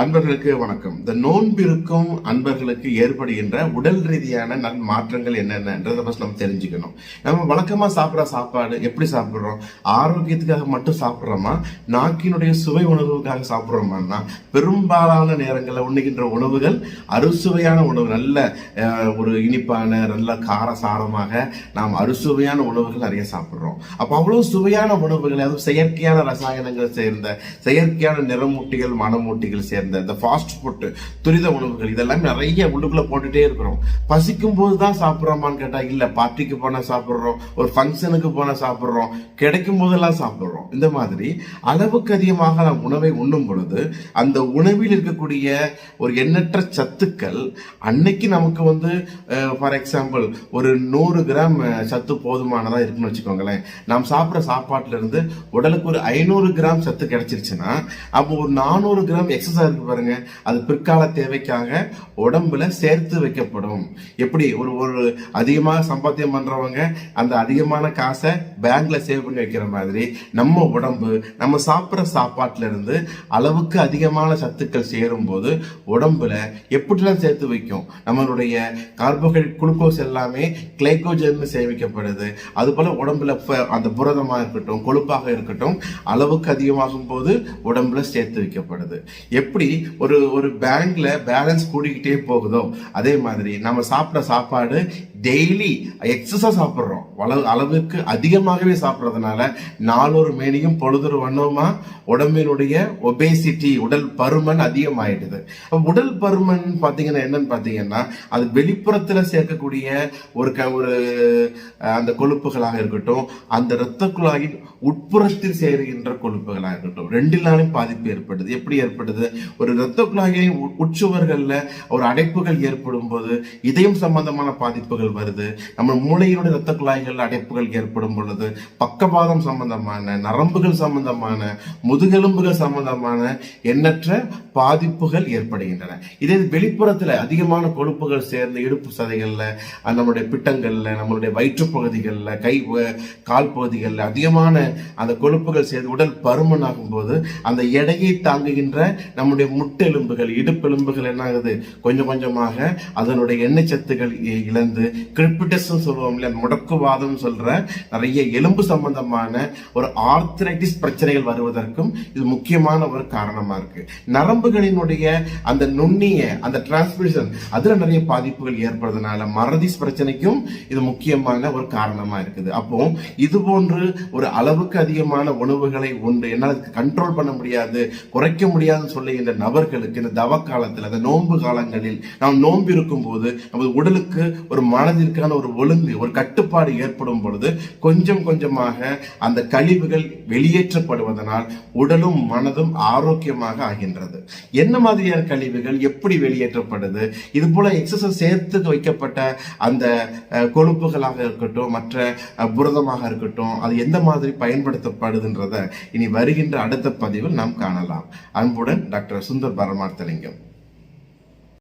அன்பர்களுக்கு வணக்கம். இந்த நோன்பிருக்கும் அன்பர்களுக்கு ஏற்படுகின்ற உடல் ரீதியான நல் மாற்றங்கள் என்னென்னன்றதை ஃபர்ஸ்ட் நம்ம தெரிஞ்சுக்கணும். நம்ம வழக்கமாக சாப்பிட்ற சாப்பாடு எப்படி சாப்பிட்றோம்? ஆரோக்கியத்துக்காக மட்டும் சாப்பிட்றோமா? நாக்கினுடைய சுவை உணர்வுக்காக சாப்பிட்றோமான்னா பெரும்பாலான நேரங்களில் உண்ணுகின்ற உணவுகள் அறுசுவையான உணவு. நல்ல ஒரு இனிப்பான நல்ல கார சாரமாக நாம் அறுசுவையான உணவுகள் நிறைய சாப்பிட்றோம். அப்போ அவ்வளோ சுவையான உணவுகள் அதுவும் செயற்கையான ரசாயனங்கள் சேர்ந்த செயற்கையான நிறமூட்டிகள் மனமூட்டிகள் சேர்ந்த இந்த ஃபாஸ்ட் ஃபுட்டு துரித உணவுகள் இதெல்லாம் நிறைய உள்ளுக்குள்ளே போட்டுட்டே இருக்கிறோம். பசிக்கும் போது தான் சாப்பிட்றோமான்னு கேட்டால் இல்லை பார்ட்டிக்கு போனால் சாப்பிட்றோம் ஒரு ஃபங்க்ஷனுக்கு போனால் சாப்பிட்றோம் கிடைக்கும் போதெல்லாம் சாப்பிட்றோம். இந்த மாதிரி அளவுக்கு அதிகமாக நாம் உணவை உண்ணும் பொழுது அந்த உணவில் இருக்கக்கூடிய ஒரு எண்ணற்ற சத்துக்கள் அன்னைக்கு நமக்கு வந்து ஃபார் எக்ஸாம்பிள் ஒரு நூறு கிராம் சத்து போதுமானதாக இருக்குன்னு வச்சுக்கோங்களேன். நாம் சாப்பிட்ற சாப்பாட்டுல இருந்து உடலுக்கு ஒரு ஐநூறு கிராம் சத்து கிடைச்சிருச்சுன்னா அப்போ ஒரு நானூறு கிராம் எக்ஸசைஸ் இருக்கு பாருங்க. அது பிற்கால தேவைக்காக உடம்புல சேர்த்து வைக்கப்படும். எப்படி? ஒரு ஒரு அதிகமாக சம்பாத்தியம் பண்றவங்க அந்த அதிகமான காசை பேங்க்ல சேவ் பண்ணி வைக்கிற மாதிரி நம்ம உடம்பு நம்ம சாப்பிட்ற சாப்பாட்டுல இருந்து அளவுக்கு அதிகமான சத்துக்கள் சேரும் போது உடம்புல எப்படிலாம் சேர்த்து வைக்கும்? நம்மளுடைய கார்போஹைட்ரேட் குளுக்கோஸ் எல்லாமே கிளைகோஜன் சேமிக்கப்படுது. அது போல உடம்புல அந்த புரதமாக இருக்கட்டும் கொழுப்பாக இருக்கட்டும் அளவுக்கு அதிகமாகும் போது உடம்புல சேர்த்து வைக்கப்படுது. எப்படி? எப்படி ஒரு ஒரு பேங்க்ல பேலன்ஸ் கூடிக்கிட்டே போகுதோ அதே மாதிரி நம்ம சாப்பிட்ற சாப்பாடு டெய்லி எக்ஸஸாக சாப்பிட்றோம். அளவு அளவுக்கு அதிகமாகவே சாப்பிட்றதுனால நாளொரு மேனியும் பொழுதொரு வண்ணமாக உடம்பினுடைய ஒபேசிட்டி உடல் பருமன் அதிகமாயிடுது. உடல் பருமன் பார்த்தீங்கன்னா என்னன்னு பார்த்தீங்கன்னா அது வெளிப்புறத்தில் சேர்க்கக்கூடிய ஒரு க- ஒரு அந்த கொழுப்புகளாக இருக்கட்டும் அந்த இரத்த குழாயின் உட்புறத்தில் சேருகின்ற கொழுப்புகளாக இருக்கட்டும். ரெண்டிலாலும் பாதிப்பு ஏற்படுது. எப்படி ஏற்படுது? ஒரு இரத்த குழாயின் உ- ஒரு அடைப்புகள் ஏற்படும் போது இதயம் சம்பந்தமான பாதிப்புகள் வருது. நம்ம மூளையினுடைய இரத்த குழாய்கள் அடைப்புகள் ஏற்படும் பொழுது பக்கவாதம் சம்பந்தமான நரம்புகள் சம்பந்தமான முதுகெலும்புகள் சம்பந்தமான எண்ணற்ற பாதிப்புகள் ஏற்படுகின்றன. இதே வெளிப்புறத்தில் அதிகமான கொழுப்புகள் சேர்ந்த இடுப்பு சதைகளில் நம்மளுடைய பிட்டங்களில் நம்மளுடைய வயிற்று பகுதிகளில் கை கால் பகுதிகளில் அதிகமான அந்த கொழுப்புகள் சேர்ந்து உடல் பருமன் ஆகும்போது அந்த எடையை தாங்குகின்ற நம்முடைய முட்டெலும்புகள் இடுப்பெலும்புகள் என்ன ஆகுது கொஞ்சம் கொஞ்சமாக அதனுடைய எண்ணெய் சத்துக்கள் இ- இழந்து கிரிப்பிட்டஸ் சொல்லுவோம் இல்லையா முடக்குவாதம் சொல்ற நிறைய எலும்பு சம்பந்தமான ஒரு ஆர்த்தரைட்டிஸ் பிரச்சனைகள் வருவதற்கும் இது முக்கியமான ஒரு காரணமா இருக்கு. நரம்புகளினுடைய அந்த நுண்ணிய அந்த டிரான்ஸ்மிஷன் அதுல நிறைய பாதிப்புகள் ஏற்படுறதுனால மறதிஸ் பிரச்சனைக்கும் இது முக்கியமான ஒரு காரணமா இருக்குது. அப்போ இது போன்று ஒரு அளவுக்கு அதிகமான உணவுகளை உண்டு என்னால் கண்ட்ரோல் பண்ண முடியாது குறைக்க முடியாதுன்னு சொல்லுகின்ற நபர்களுக்கு இந்த தவ காலத்தில் அந்த நோன்பு காலங்களில் நாம் நோன்பு இருக்கும் போது நமது உடலுக்கு ஒரு மன மனதிற்கான ஒரு ஒழுங்கு ஒரு கட்டுப்பாடு ஏற்படும் பொழுது கொஞ்சம் கொஞ்சமாக அந்த கழிவுகள் வெளியேற்றப்படுவதனால் உடலும் மனதும் ஆரோக்கியமாக ஆகின்றது. என்ன மாதிரியான கழிவுகள் எப்படி வெளியேற்றப்படுது? இது போல எக்ஸசைஸ் சேர்த்து வைக்கப்பட்ட அந்த கொழுப்புகளாக இருக்கட்டும் மற்ற புரதமாக இருக்கட்டும் அது எந்த மாதிரி பயன்படுத்தப்படுதுன்றத இனி வருகின்ற அடுத்த பதிவில் நாம் காணலாம். அன்புடன் டாக்டர் சுந்தர் பரமார்த்தலிங்கம்.